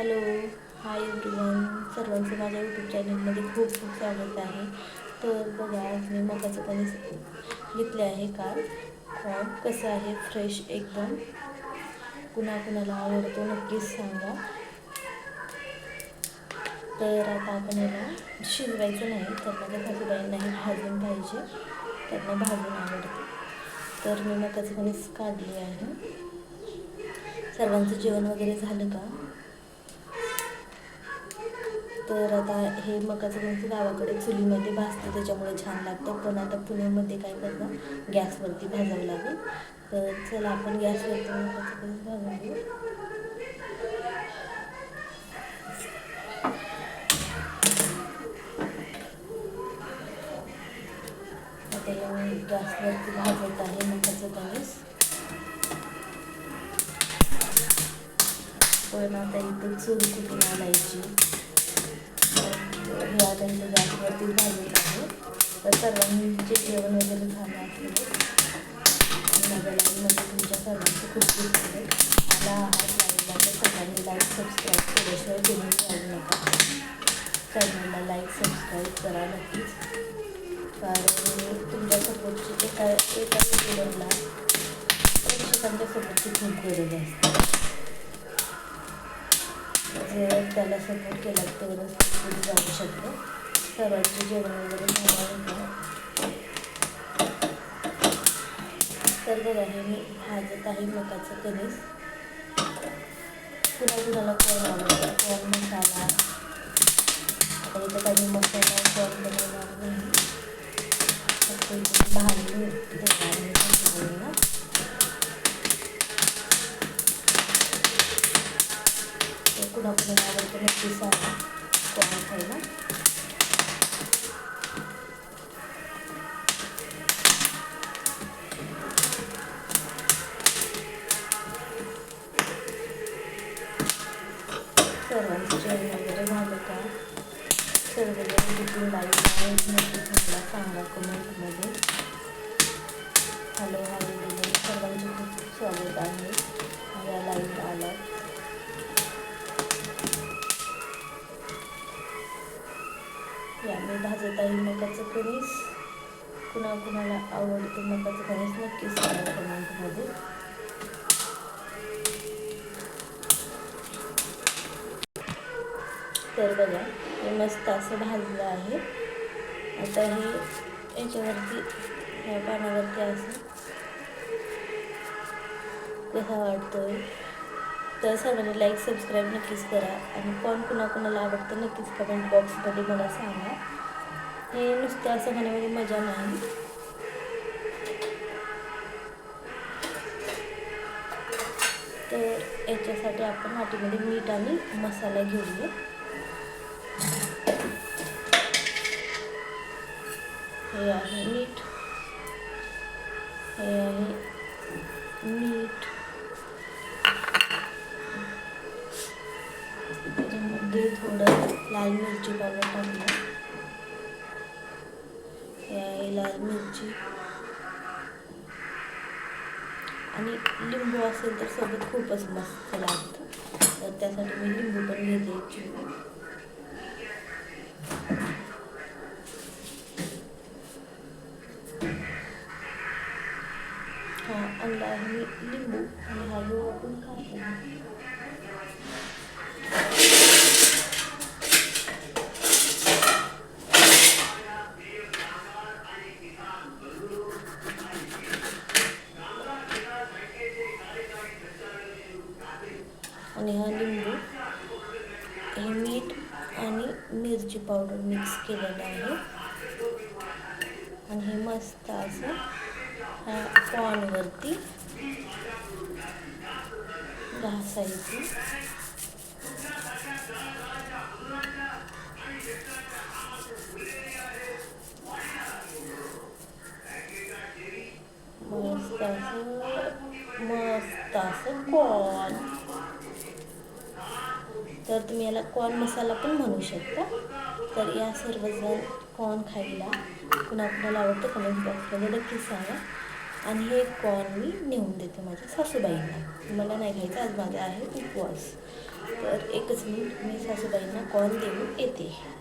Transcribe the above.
Hello hi everyone सर्वांचं माझ्या YouTube चॅनलमध्ये खूप खूप स्वागत आहे. तर बघा आज मी मकाचं कणीस घेतले आहे काल. कॉर्न कसं आहे फ्रेश एकदम? कुणा कुणाला आवडतो नक्कीच सांगा. तर आता आपण याला शिजवायचं नाही तर माझ्या भाजीबाईंनाही भाजून पाहिजे. त्यांना भाजून आवडते. तर मी मकाचं कणीस काढले आहे. सर्वांचं जेवण वगैरे झालं का? तर आता हे मकाचं कणीस गावाकडे चुलीमध्ये भाजतं त्याच्यामुळे छान लागतं. पण आता पुण्यामध्ये काय करणं गॅसवरती भाजावं लागेल. तर चला आपण गॅसवरती मकाचं भाजून घेऊ. आता गॅसवरती भाजत आहे मकाचं गॅस. पण आता इथं चूल कुठून आणायची? हे आता इथं गॅसवरती भाजत आहे. तर सर्वांचे जेवण वगैरे झालं असेल आणि म्हणजे तुमच्या सर्वांचे खूप खूप झाले मला आहात लाईव्हला तर सगळ्यांनी लाईक सबस्क्राईब केल्याशिवाय तुम्ही जाऊ नका. चॅनलला लाईक सबस्क्राईब करा नक्कीच. कारण तुमच्या सपोर्टची एका एका व्हिडिओला प्रेक्षकांच्या सपोर्टची खूप गरज असते. जर त्याला सपोर्ट केला तेवढंच पुढे जाऊ शकतो. सर्वांचे जेवण वगैरे झाल्यानंतर तर बघा हे मी भाजत आहे मकाचं कणीस. कुणा कुणाला कॉर्न आवडतं कॉर्न मसाला. आता इथं काही मसाला कॉर्न बनवणार नाही. फक्त भाजी कॉर्न खायला सर्वांचं जेवण वगैरे झालं का सर्वजण किती लाईक आहे सांगा कमेंटमध्ये या मी भाजत आहे मकाचं कणीस कुणा कुणाला आवडतं मकाचं कणीस नक्कीच सांगा कमेंटमध्ये तर बघा हे मस्त असं भाजलं आहे. आता हे याच्यावरती ह्या पानावरती असं. कसा वाटतोय? तर सर्वांनी लाईक सबस्क्राईब नक्कीच करा. आणि कोण कुणा कुणाला आवडतं नक्कीच कमेंट बॉक्समध्ये मला सांगा. हे नुसतं असं खाण्यामध्ये मजा नाही. तर याच्यासाठी आपण वाटीमध्ये मीठ आणि मसाला घेऊया. हे आहे मीठ. हे आहे मीठ. त्याच्यामध्ये थोडं लाल मिरची पावडर टाकलं हे लाल मिरची. आणि लिंबू असेल तर सोबत खूपच मस्त लागतं. तर त्यासाठी मी लिंबू पण घेते. हां हा आणला मी लिंबू. आणि हा लिंबू आपण खातो. आणि हा लिंबू हे मीठ आणि मिरची पावडर मिक्स केलेलं आहे. आणि हे मस्त असं ह्या कॉर्नवरती घासायची. मस्त असं मस्त असं कॉन तर तुम्ही याला कॉर्न मसाला पण म्हणू शकता. तर या सर्वजण कॉर्न खायला. पुन्हा कुणाला आवडतं कमेंट बॉक्समध्ये नक्कीच सांगा. आणि हे कॉर्न मी नेऊन देते माझ्या सासूबाईंना. मला नाही घ्यायचं आज माझा आहे उपवास. तर एकच मिनिट मी सासूबाईंना कॉर्न देऊन येते.